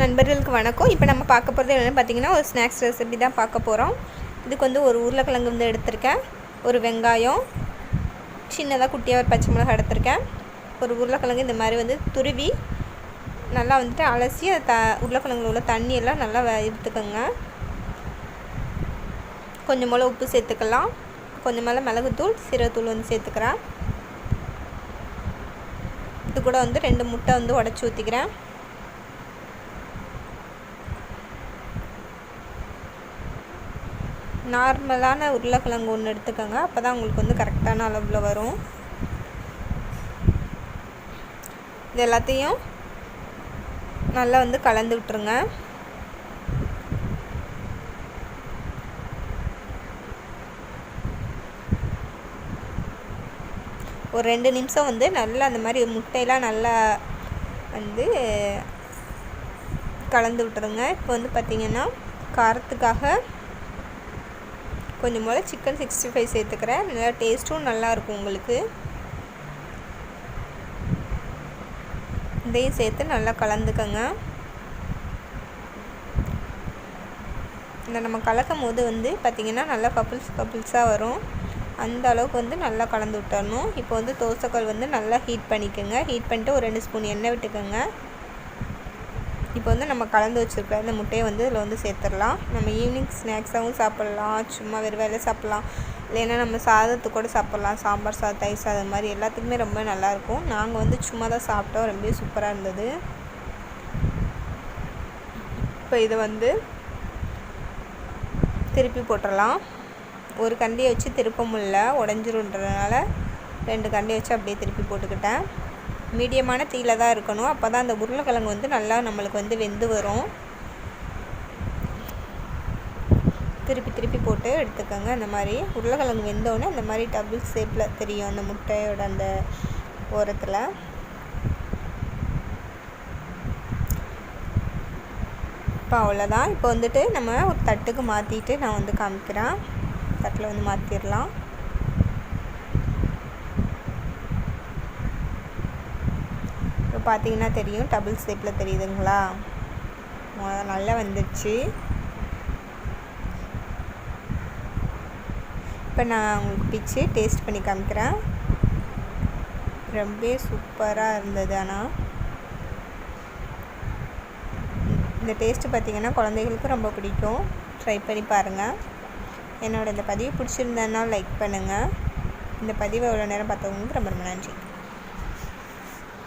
நண்பர்களுக்கு வணக்கம். இப்போ நம்ம பார்க்க போகிறது என்னென்னு பார்த்தீங்கன்னா ஒரு ஸ்நாக்ஸ் ரெசிபி தான் பார்க்க போகிறோம். இதுக்கு வந்து ஒரு உருளைக்கிழங்கு வந்து எடுத்திருக்கேன். ஒரு வெங்காயம் சின்னதாக குட்டியாக ஒரு பச்சை மிளகாய் எடுத்திருக்கேன். ஒரு உருளைக்கிழங்கு இந்த மாதிரி வந்து துருவி நல்லா வந்துட்டு அலசி த உருளைக்கிழங்குல உள்ள தண்ணியெல்லாம் நல்லா எடுத்துக்கோங்க. கொஞ்சம் போல் உப்பு சேர்த்துக்கலாம். கொஞ்சம் மேலே மிளகுத்தூள் சீரகத்தூள் வந்து சேர்த்துக்கிறேன். இது கூட வந்து ரெண்டு முட்டை வந்து உடச்சி ஊற்றிக்கிறேன் நார்மலான உருளைக்கிழங்கு ஒன்று எடுத்துக்கோங்க. அப்போ தான் உங்களுக்கு வந்து கரெக்டான அளவில் வரும். இது எல்லாத்தையும் நல்லா வந்து கலந்து விட்டுருங்க. ஒரு ரெண்டு நிமிஷம் வந்து நல்லா அந்த மாதிரி முட்டையெல்லாம் நல்லா வந்து கலந்து விட்டுருங்க. இப்போ வந்து பார்த்திங்கன்னா காரத்துக்காக கொஞ்சம் போல் சிக்கன் சிக்ஸ்டி ஃபைவ் சேர்த்துக்கிறேன். நல்லா டேஸ்ட்டும் நல்லாயிருக்கும் உங்களுக்கு. இதையும் சேர்த்து நல்லா கலந்துக்கங்க. இந்த நம்ம கலக்கும் போது வந்து பார்த்திங்கன்னா நல்லா பப்புள்ஸ் பப்புள்ஸாக வரும். அந்த அளவுக்கு வந்து நல்லா கலந்து விட்டுறணும். இப்போ வந்து தோசைக்கல் வந்து நல்லா ஹீட் பண்ணிக்கோங்க. ஹீட் பண்ணிட்டு ஒரு ரெண்டு ஸ்பூன் எண்ணெய் விட்டுக்கோங்க. இப்போ வந்து நம்ம கலந்து வச்சுருக்க இந்த முட்டையை வந்து இதில் வந்து சேர்த்துடலாம். நம்ம ஈவினிங் ஸ்நாக்ஸாகவும் சாப்பிட்லாம். சும்மா வெறும் வேலை சாப்பிட்லாம். இல்லைன்னா நம்ம சாதத்து கூட சாப்பிட்லாம். சாம்பார் சாதம் தயிர் சாதம் மாதிரி எல்லாத்துக்குமே ரொம்ப நல்லாயிருக்கும் நாங்கள் வந்து சும்மா தான் சாப்பிட்டோம். ரொம்ப சூப்பராக இருந்தது. இப்போ இதை வந்து திருப்பி போட்டுடலாம். ஒரு கண்டியை வச்சு திருப்ப முடில உடஞ்சிருன்றதுனால ரெண்டு கண்டியை வச்சு அப்படியே திருப்பி போட்டுக்கிட்டேன். மீடியமான தீயில் தான் இருக்கணும். அப்போ தான் அந்த உருளைக்கிழங்கு வந்து நல்லா நம்மளுக்கு வந்து வெந்து வரும். திருப்பி திருப்பி போட்டு எடுத்துக்கோங்க. அந்த மாதிரி உருளைக்கிழங்கு வெந்தோடனே அந்த மாதிரி டபுள் ஷேப்பில் தெரியும். அந்த முட்டையோட அந்த ஓரத்தில். இப்போ அவ்வளோதான் இப்போ வந்துட்டு நம்ம ஒரு தட்டுக்கு மாற்றிட்டு நான் வந்து காமிக்கிறேன். தட்டில் வந்து மாற்றிடலாம் பார்த்தீங்கன்னா தெரியும். டபுள் ஸ்டெப்பில் தெரியுதுங்களா? நல்லா வந்துடுச்சு இப்போ நான் உங்களுக்கு பிச்சு டேஸ்ட் பண்ணி காமிக்கிறேன். ரொம்ப சூப்பராக இருந்தது ஆனால் இந்த டேஸ்ட்டு பார்த்திங்கன்னா குழந்தைகளுக்கும் ரொம்ப பிடிக்கும். ட்ரை பண்ணி பாருங்கள் என்னோடய இந்த பதிவு பிடிச்சிருந்தேன்னா லைக் பண்ணுங்கள் இந்த பதிவை எவ்வளோ நேரம் பார்த்தவங்களுக்கு ரொம்ப ரொம்ப நன்றி.